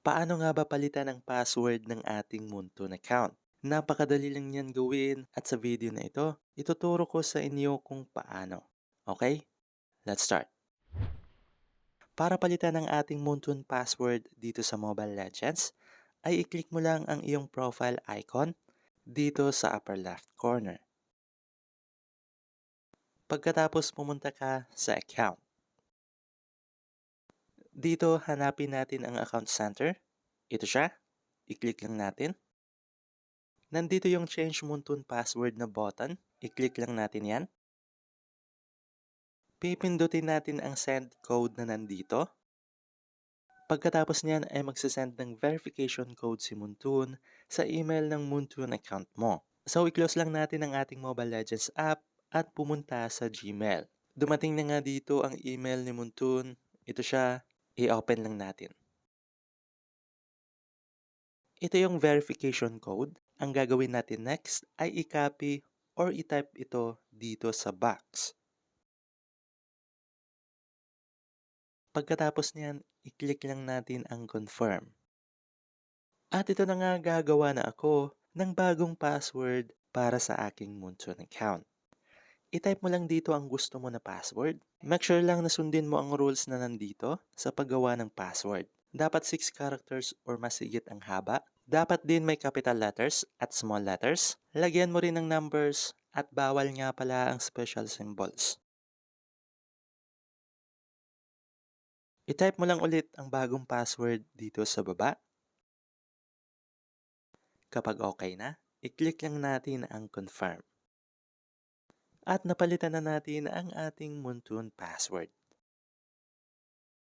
Paano nga ba palitan ang password ng ating Moonton account? Napakadali lang yan gawin at sa video na ito, ituturo ko sa inyo kung paano. Okay? Let's start. Para palitan ang ating Moonton password dito sa Mobile Legends, ay i-click mo lang ang iyong profile icon dito sa upper left corner. Pagkatapos pumunta ka sa account. Dito hanapin natin ang account center. Ito siya. I-click lang natin. Nandito yung change Moonton password na button. I-click lang natin yan. Pipindutin natin ang send code na nandito. Pagkatapos niyan ay magsasend ng verification code si Moonton sa email ng Moonton account mo. So i-close lang natin ang ating Mobile Legends app at pumunta sa Gmail. Dumating na nga dito ang email ni Moonton. Ito siya. I-open lang natin. Ito yung verification code. Ang gagawin natin next ay i-copy or i-type ito dito sa box. Pagkatapos niyan, i-click lang natin ang confirm. At ito na nga gagawa na ako ng bagong password para sa aking Moonton account. I-type mo lang dito ang gusto mo na password. Make sure lang na sundin mo ang rules na nandito sa paggawa ng password. Dapat 6 characters or mas higit ang haba. Dapat din may capital letters at small letters. Lagyan mo rin ng numbers at bawal nga pala ang special symbols. I-type mo lang ulit ang bagong password dito sa baba. Kapag okay na, i-click lang natin ang confirm. At napalitan na natin ang ating Moonton password.